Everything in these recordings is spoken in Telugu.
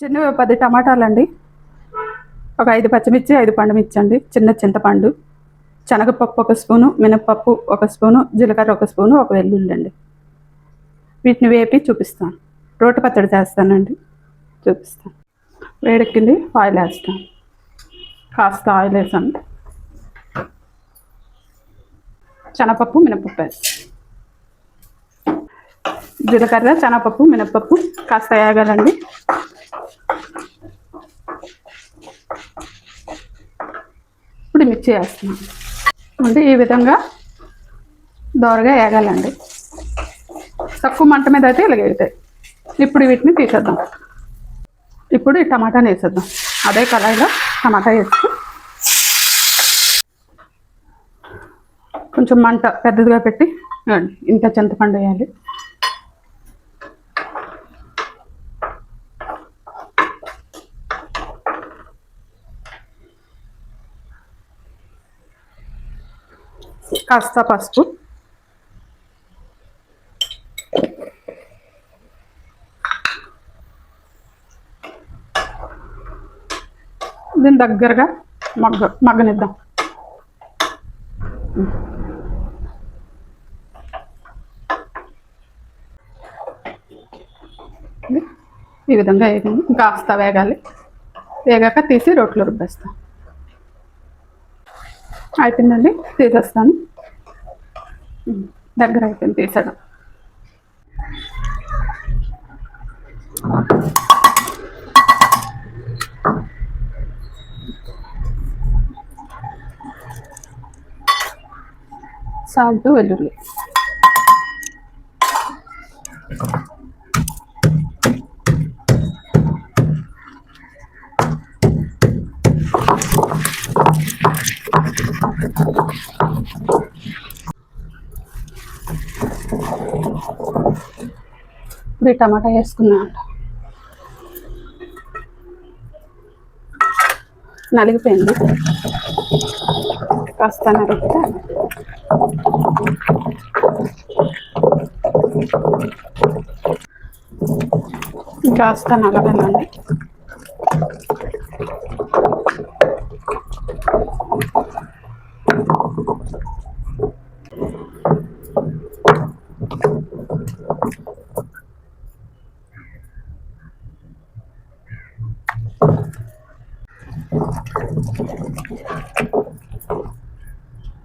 చిన్న పది టమాటాలు అండి ఒక ఐదు పచ్చిమిర్చి ఐదు పండుమిర్చి అండి చిన్న చింతపండు శనగపప్పు ఒక స్పూను మినపప్పు ఒక స్పూను జీలకర్ర ఒక స్పూను ఒక వెల్లుల్లి అండి వీటిని వేపి చూపిస్తాను. రోటి పచ్చడి చేస్తానండి. చూపిస్తాను. వేడెక్కింది ఆయిల్ వేస్తాను. కాస్త ఆయిల్ వేసాను. శనగపప్పు మినపప్పు వేస్తాను. జీలకర్ర శనగపప్పు మినపప్పు కాస్త వేగాలండి. మిర్చి వేస్తున్నాం అంటే ఈ విధంగా దోరగా వేగాలండి తక్కువ మంట మీద అయితే ఇలాగేగుతాయి ఇప్పుడు వీటిని తీసేద్దాం. ఇప్పుడు ఈ టమాటాని వేసేద్దాం. అదే కళాయిలో టమాటా వేసి కొంచెం మంట పెద్దదిగా పెట్టి ఇంత చింతపండు వేయాలి. కాస్త పసుపు. దీని దగ్గరగా మగ్గ మగ్గనిద్దాం. ఈ విధంగా వేగింది కాస్త వేగాలి. వేగాక తీసి రోట్లో రుబ్బేస్తాం. అయిపోయిందండి? తీసేస్తాను. దగ్గర అయిపోయింది తీసేయడం సాల్ట్ వెల్లుల్లి Thank you. ఇప్పుడు ఈ టమాటా వేసుకున్నా నలిగిపోయింది. కాస్త నలిగితే కాస్త నలగాలండి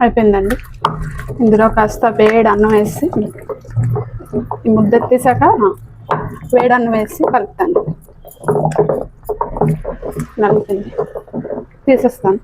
అయిపోయిందండి. ఇందులో కాస్త వేడి అన్నం వేసి ఈ ముద్ద తీసాక వేడి అన్నం వేసి కలుపుతాను. నలుగుతుంది. తీసేస్తాను.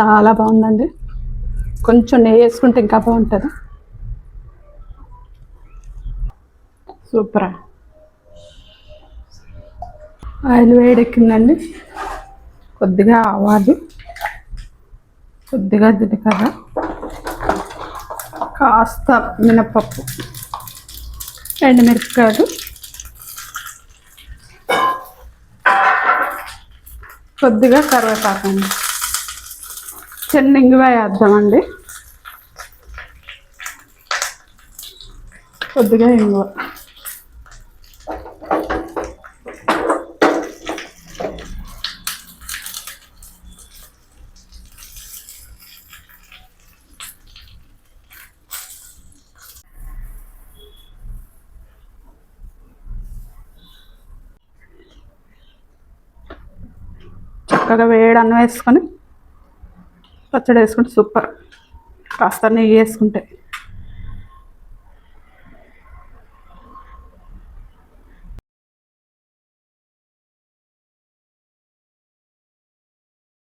చాలా బాగుందండి. కొంచెం నెయ్యి వేసుకుంటే ఇంకా బాగుంటుంది. సూపర్. ఆయిల్ వేడెక్కిందండి. కొద్దిగా ఆవాలి కొద్దిగా జీలకర్ర కాస్త మినపప్పు ఎండుమిరపకాయలు కొద్దిగా కరివేపాకు అండి చిన్న ఇంగువ వేద్దామండి. కొద్దిగా ఇంగువ. చక్కగా వేడి అన్నం వేసుకొని పచ్చడి వేసుకుంటే సూపర్. కాస్త నెయ్యి వేసుకుంటే.